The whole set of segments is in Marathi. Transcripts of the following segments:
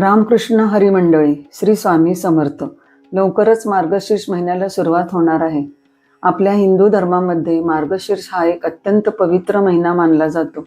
रामकृष्ण हरिमंडळी श्री स्वामी समर्थ. लवकरच मार्गशीर्ष महिन्याला सुरुवात होणार आहे. आपल्या हिंदू धर्मामध्ये मार्गशीर्ष हा एक अत्यंत पवित्र महिना मानला जातो.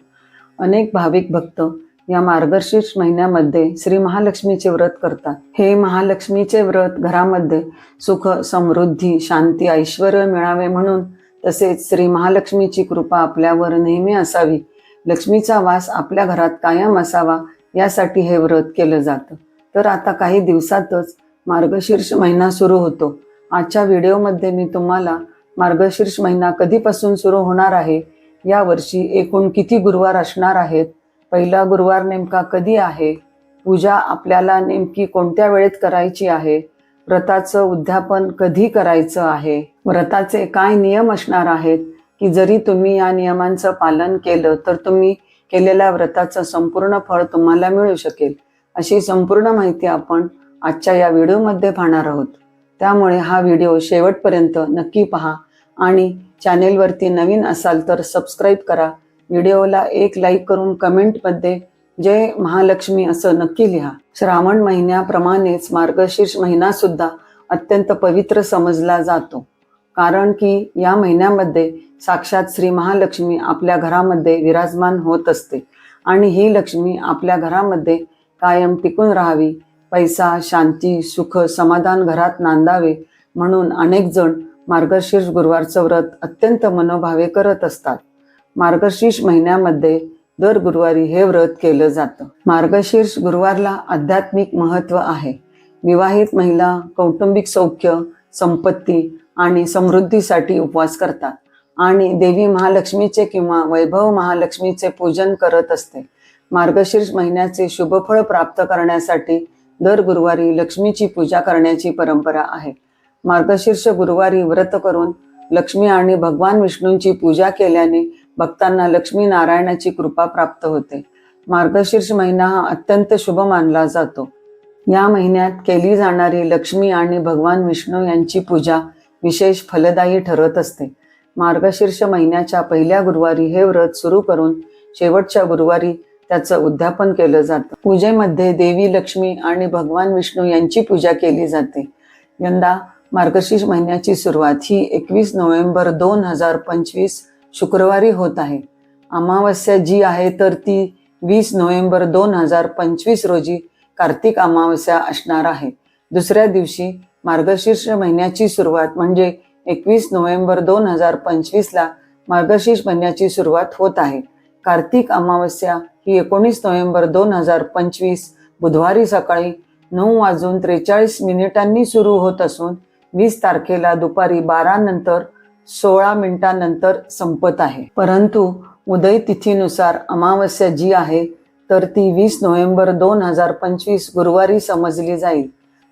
अनेक भाविक भक्त या मार्गशीर्ष महिन्यामध्ये श्री महालक्ष्मीचे व्रत करतात. हे महालक्ष्मीचे व्रत घरामध्ये सुख समृद्धी शांती ऐश्वर मिळावे म्हणून तसेच श्री महालक्ष्मीची कृपा आपल्यावर नेहमी असावी. लक्ष्मीचा वास आपल्या घरात कायम असावा यासाठी हे व्रत केलं जातं. तर आता काही दिवसातच मार्गशीर्ष महिना सुरू होतो. आजच्या व्हिडिओमध्ये मी तुम्हाला मार्गशीर्ष महिना कधीपासून सुरू होणार आहे या वर्षी एकूण किती गुरुवार असणार आहेत पहिला गुरुवार नेमका कधी आहे पूजा आपल्याला नेमकी कोणत्या वेळेत करायची आहे व्रताचं उद्यापन कधी करायचं आहे व्रताचे काय नियम असणार आहेत की जरी तुम्ही या नियमांचं पालन केलं तर तुम्ही केलेल्या व्रताचं संपूर्ण फळ तुम्हाला मिळू शकेल. अशी संपूर्ण माहिती आपण आजच्या या व्हिडिओमध्ये पाहणार आहोत. त्यामुळे हा व्हिडिओ शेवटपर्यंत नक्की पहा आणि चॅनेलवरती नवीन असाल तर सबस्क्राईब करा. व्हिडिओला एक लाईक करून कमेंटमध्ये जय महालक्ष्मी असं नक्की लिहा. श्रावण महिन्याप्रमाणेच मार्गशीर्ष महिना सुद्धा अत्यंत पवित्र समजला जातो. कारण की या महिन्यामध्ये साक्षात श्री महालक्ष्मी आपल्या घरामध्ये विराजमान होत असते. आणि ही लक्ष्मी आपल्या घरामध्ये कायम टिकून राहावी पैसा शांती सुख समाधान घरात नांदावे म्हणून अनेक जण मार्गशीर्ष गुरुवारचं व्रत अत्यंत मनोभावे करत असतात. मार्गशीर्ष महिन्यामध्ये दर गुरुवारी हे व्रत केलं जातं. मार्गशीर्ष गुरुवारला आध्यात्मिक महत्त्व आहे. विवाहित महिला कौटुंबिक सौख्य संपत्ती आणि समृद्धीसाठी उपवास करतात. आणि देवी महालक्ष्मीचे किंवा वैभव महालक्ष्मीचे पूजन करत असते. मार्गशीर्ष महिन्याचे शुभफळ प्राप्त करण्यासाठी दर गुरुवारी लक्ष्मीची पूजा करण्याची परंपरा आहे. मार्गशीर्ष गुरुवारी व्रत करून लक्ष्मी आणि भगवान विष्णूंची पूजा केल्याने भक्तांना लक्ष्मी नारायणाची कृपा प्राप्त होते. मार्गशीर्ष महिना हा अत्यंत शुभ मानला जातो. या महिन्यात केली जाणारी लक्ष्मी आणि भगवान विष्णू यांची पूजा विशेष फलदायी ठरत असते. मार्गशीर्ष महिन्याच्या पहिल्या गुरुवारी हे व्रत सुरू करून शेवटच्या गुरुवारी त्याचं उद्यापन केलं जातं. पूजेमध्ये देवी लक्ष्मी आणि भगवान विष्णू यांची पूजा केली जाते. यंदा मार्गशीर्ष महिन्याची सुरुवात ही एकवीस नोव्हेंबर दोन हजार पंचवीस शुक्रवारी होत आहे. अमावस्या जी आहे तर ती वीस नोव्हेंबर दोन हजार पंचवीस रोजी कार्तिक अमावस्या असणार आहे. दुसऱ्या दिवशी मार्गशीर्ष महिन्याची सुरुवात म्हणजे एकवीस नोव्हेंबर दोन हजार पंचवीसला मार्गशीर्ष महिन्याची सुरुवात होत आहे. कार्तिक अमावस्या ही एकोणीस नोव्हेंबर दोन हजार पंचवीस बुधवारी सकाळी नऊ वाजून त्रेचाळीस मिनिटांनी सुरू होत असून वीस तारखेला दुपारी बारा नंतर सोळा मिनिटांनंतर संपत आहे. परंतु उदय तिथीनुसार अमावस्या जी आहे तर ती वीस नोव्हेंबर दोन हजार पंचवीस गुरुवारी समजली जाईल.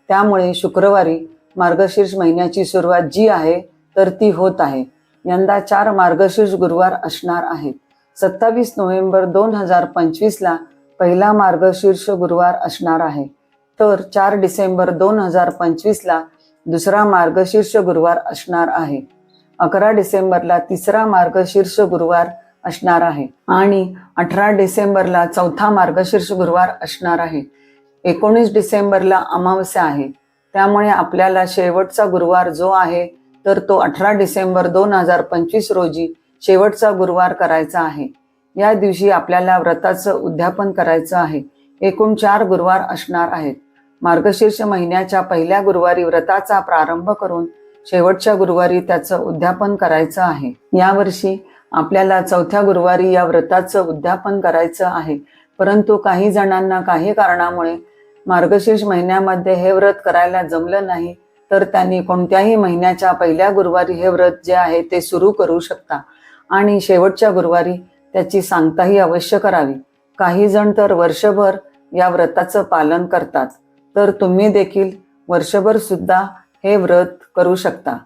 त्यामुळे शुक्रवारी मार्गशीर्ष महिन्याची सुरुवात जी आहे तर ती होत आहे. यंदा चार मार्गशीर्ष गुरुवार असणार आहेत. सत्तावीस नोव्हेंबर दोन हजार पंचवीसला पहिला मार्गशीर्ष गुरुवार असणार आहे. तर चार डिसेंबर दोन हजार पंचवीसला दुसरा मार्गशीर्ष गुरुवार असणार आहे. अकरा डिसेंबरला तिसरा मार्गशीर्ष गुरुवार असणार आहे. आणि अठरा डिसेंबरला चौथा मार्गशीर्ष गुरुवार असणार आहे. एकोणीस डिसेंबरला अमावस्या आहे. त्यामुळे आपल्याला शेवटचा गुरुवार जो आहे तर तो अठरा डिसेंबर दोन हजार पंचवीस रोजी शेवटचा गुरुवार करायचा आहे. या दिवशी आपल्याला व्रताचं उद्यापन करायचं आहे. एकूण चार गुरुवार असणार आहेत. मार्गशीर्ष महिन्याच्या पहिल्या गुरुवारी व्रताचा प्रारंभ करून शेवटच्या गुरुवारी त्याचं उद्यापन करायचं आहे. यावर्षी आपल्याला चौथ्या गुरुवारी या व्रताचं उद्यापन करायचं आहे. परंतु काही जणांना काही कारणामुळे मार्गशीर्ष महिन्यामध्ये हे व्रत करायला जमलं नाही तर त्यांनी कोणत्याही महिन्याच्या पहिल्या गुरुवारी हे व्रत जे आहे ते सुरू करू शकता. आणि शेवटच्या गुरुवारी त्याची सांगताही अवश्य करावी. काही जण तर वर्षभर या व्रताचं पालन करतात तर तुम्ही देखील वर्षभर सुद्धा हे व्रत करू शकता.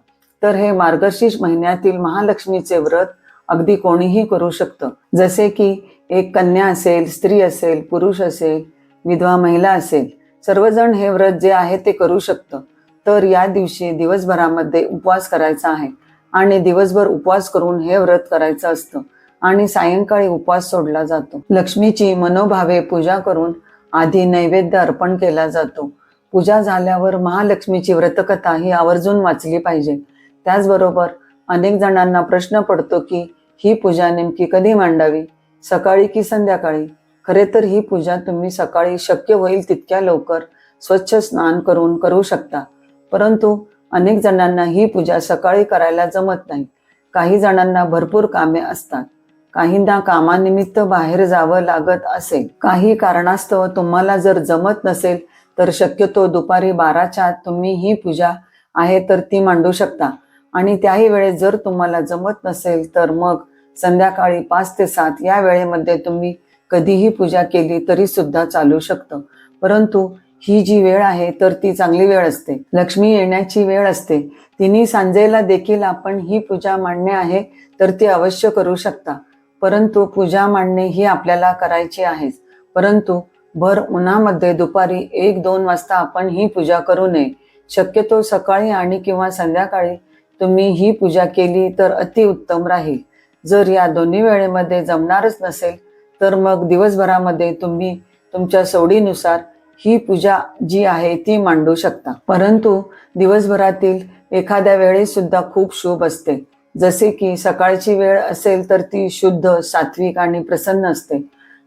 तर हे मार्गशीर्ष महिन्यातील महालक्ष्मीचे व्रत अगदी कोणीही करू शकतं. जसे की एक कन्या असेल स्त्री असेल पुरुष असेल विधवा महिला असेल सर्वजण हे व्रत जे आहे ते करू शकतं. तर या दिवशी दिवसभरामध्ये उपवास करायचा आहे आणि दिवसभर उपवास करून हे व्रत करायचं असतं आणि सायंकाळी उपवास सोडला जातो. लक्ष्मीची मनोभावे पूजा करून आधी नैवेद्य अर्पण केला जातो. पूजा झाल्यावर महालक्ष्मीची व्रतकथा ही आवर्जून वाचली पाहिजे. त्याचबरोबर अनेक जणांना प्रश्न पडतो की ही पूजा नेमकी कधी मांडावी? सकाळी की संध्याकाळी? खरे तर ही पूजा तुम्ही सकाळी शक्य होईल तितक्या लवकर स्वच्छ स्नान करून करू शकता. परंतु अनेक जणांना ही पूजा सकाळी करायला जमत नाही. काही जणांना भरपूर कामे असतात. काहींना कामानिमित्त बाहेर जावं लागत असेल. काही कारणास्तव तुम्हाला जर जमत नसेल तर शक्यतो दुपारी बाराच्या आत तुम्ही ही पूजा आहे तर ती मांडू शकता. आणि त्याही वेळेस जर तुम्हाला जमत नसेल तर मग संध्याकाळी पाच ते सात या वेळेमध्ये तुम्ही कधीही पूजा केली तरी सुद्धा चालू शकतं. परंतु ही जी वेळ आहे तर ती चांगली वेळ असते. लक्ष्मी येण्याची वेळ असते. तिन्ही सांजेला देखील आपण ही पूजा मांडणे आहे तर ती अवश्य करू शकता. परंतु पूजा मांडणे ही आपल्याला करायची आहेच. परंतु भर उन्हामध्ये दुपारी एक दोन वाजता आपण ही पूजा करू नये. शक्यतो सकाळी आणि किंवा संध्याकाळी तुम्ही ही पूजा केली तर अतिउत्तम राहील. जर या दोन्ही वेळेमध्ये जमणारच नसेल तर मग दिवसभरामध्ये तुम्ही तुमच्या सवडीनुसार ही पूजा जी आहे ती मांडू शकता. परंतु दिवसभरातील एखाद्या वेळी सुद्धा खूप शुभ असते. जसे की सकाळची वेळ असेल तर ती शुद्ध सात्विक आणि प्रसन्न असते.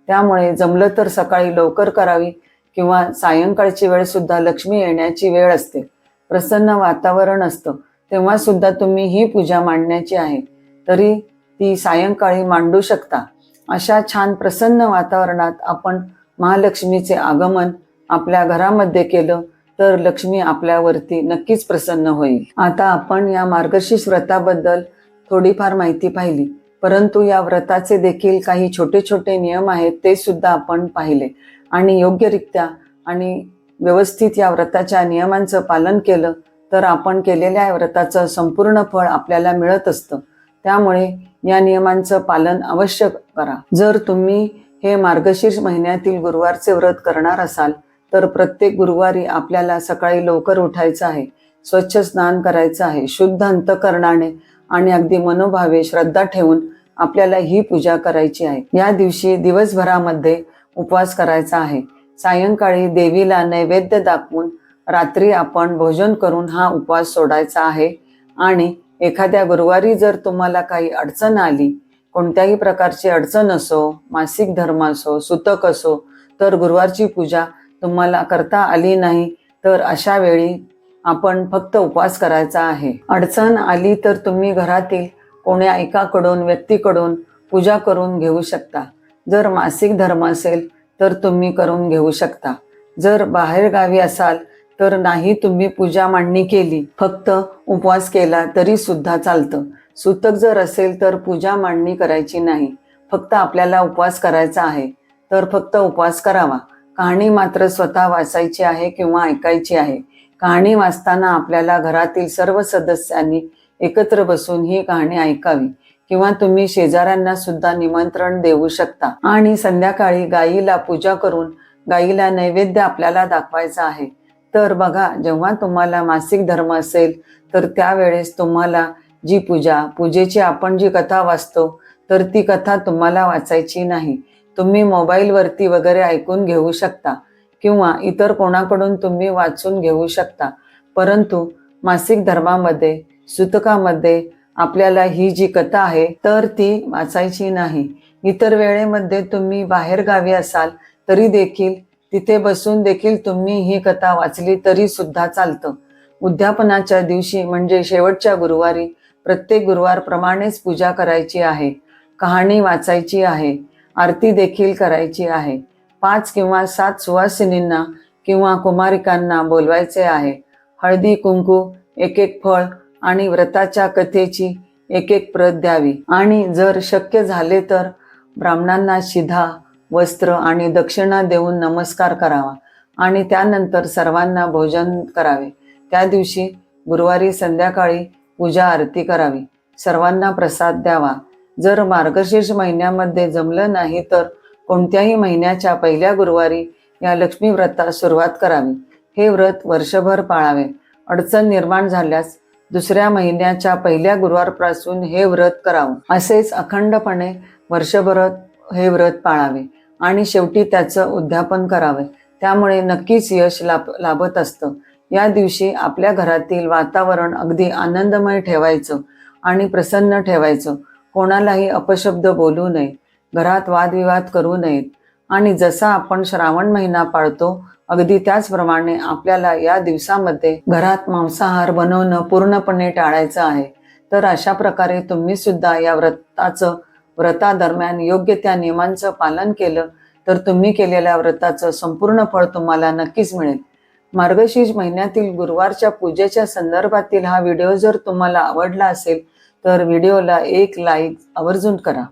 त्यामुळे जमलं तर सकाळी लवकर करावी किंवा सायंकाळची वेळ सुद्धा लक्ष्मी येण्याची वेळ असते. प्रसन्न वातावरण असतं. तेव्हा सुद्धा तुम्ही ही पूजा मांडण्याची आहे. तरी ती सायंकाळी मांडू शकता. अशा छान प्रसन्न वातावरणात आपण महालक्ष्मीचे आगमन आपल्या घरामध्ये केलं तर लक्ष्मी आपल्यावरती नक्कीच प्रसन्न होईल. आता आपण या मार्गशीर्ष व्रताबद्दल थोडीफार माहिती पाहिली परंतु या व्रताचे देखील काही छोटे छोटे नियम आहेत ते सुद्धा आपण पाहिले. आणि योग्यरित्या आणि व्यवस्थित या व्रताच्या नियमांचं पालन केलं तर आपण केलेल्या व्रताचं संपूर्ण फळ आपल्याला मिळत असतं. त्यामुळे या नियमांचं पालन अवश्य करा. जर तुम्ही हे मार्गशीर्ष महिन्यातील गुरुवारचे व्रत करणार असाल तर प्रत्येक गुरुवारी आपल्याला सकाळी लवकर उठायचं आहे. स्वच्छ स्नान करायचं आहे. शुद्ध अंतकरणाने आणि अगदी मनोभावे श्रद्धा ठेवून आपल्याला ही पूजा करायची आहे. या दिवशी दिवसभरामध्ये उपवास करायचा आहे. सायंकाळी देवीला नैवेद्य दाखवून रात्री आपण भोजन करून हा उपवास सोडायचा आहे आणि एखाद्या गुरुवारी जर तुम्हाला काही अडचण आली कोणत्याही प्रकारची अडचण असो मासिक धर्म असो सुतक असो तर गुरुवारची पूजा तुम्हाला करता आली नाही तर अशा वेळी आपण फक्त उपवास करायचा आहे. अडचण आली तर तुम्ही घरातील कोण्या एकाकडून व्यक्तीकडून पूजा करून घेऊ शकता. जर मासिक धर्म असेल तर तुम्ही करून घेऊ शकता. जर बाहेरगावी असाल तर नाही तुम्ही पूजा मांडणी केली फक्त उपवास केला तरी सुद्धा चालतं. सुतक जर असेल तर पूजा मांडणी करायची नाही. फक्त आपल्याला उपवास करायचा आहे. तर फक्त उपवास करावा. कहाणी मात्र स्वतः वाचायची आहे किंवा ऐकायची आहे. कहाणी वाचताना आपल्याला घरातील सर्व सदस्यांनी एकत्र बसून ही कहाणी ऐकावी किंवा तुम्ही शेजाऱ्यांना सुद्धा निमंत्रण देऊ शकता. आणि संध्याकाळी गाईला पूजा करून गाईला नैवेद्य आपल्याला दाखवायचा आहे. तर बघा जेव्हा तुम्हाला मासिक धर्म असेल तर त्यावेळेस तुम्हाला जी पूजा पूजेची आपण जी कथा वाचतो तर ती कथा तुम्हाला वाचायची नाही. तुम्ही मोबाईलवरती वगैरे ऐकून घेऊ शकता किंवा इतर कोणाकडून तुम्ही वाचून घेऊ शकता. परंतु मासिक धर्मामध्ये सुतकामध्ये आपल्याला ही जी कथा आहे तर ती वाचायची नाही. इतर वेळेमध्ये तुम्ही बाहेरगावी असाल तरी देखील तिथे बसून देखील तुम्ही ही कथा वाचली तरी सुद्धा चालतं. उद्यापनाच्या दिवशी म्हणजे शेवटच्या गुरुवारी प्रत्येक गुरुवारप्रमाणेच पूजा करायची आहे. कहाणी वाचायची आहे. आरती देखील करायची आहे. पाच किंवा सात सुवासिनींना किंवा कुमारिकांना बोलवायचे आहे. हळदी कुंकू एक एक फळ आणि व्रताच्या कथेची एक एक प्रत द्यावी. आणि जर शक्य झाले तर ब्राह्मणांना शिधा वस्त्र आणि दक्षिणा देऊन नमस्कार करावा आणि त्यानंतर सर्वांना भोजन करावे. त्या दिवशी गुरुवारी संध्याकाळी पूजा आरती करावी. सर्वांना प्रसाद द्यावा. जर मार्गशीर्ष महिन्यामध्ये जमलं नाही तर कोणत्याही महिन्याच्या पहिल्या गुरुवारी या लक्ष्मी व्रतास सुरुवात करावी. हे व्रत वर्षभर पाळावे. अडचण निर्माण झाल्यास दुसऱ्या महिन्याच्या पहिल्या गुरुवारपासून हे व्रत करावं. असेच अखंडपणे वर्षभर हे व्रत पाळावे. आणि शेवटी त्याचं उद्यापन करावे. त्यामुळे नक्कीच यश लाभ लाभत असतं. या दिवशी आपल्या घरातील वातावरण अगदी आनंदमय ठेवायचं आणि प्रसन्न ठेवायचं. कोणालाही अपशब्द बोलू नये. घरात वादविवाद करू नयेत. आणि जसा आपण श्रावण महिना पाळतो अगदी त्याचप्रमाणे आपल्याला या दिवसामध्ये घरात मांसाहार बनवणं पूर्णपणे टाळायचं आहे. तर अशा प्रकारे तुम्ही सुद्धा या व्रताचं व्रतादरम्यान योग्य त्या नियमांचं पालन केलं तर तुम्ही केलेल्या व्रताचं संपूर्ण फळ तुम्हाला नक्कीच मिळेल. मार्गशीर्ष महिन्यातील गुरुवारच्या पूजेच्या संदर्भातील हा व्हिडिओ जर तुम्हाला आवडला असेल तर व्हिडिओला एक लाईक आवर्जून करा.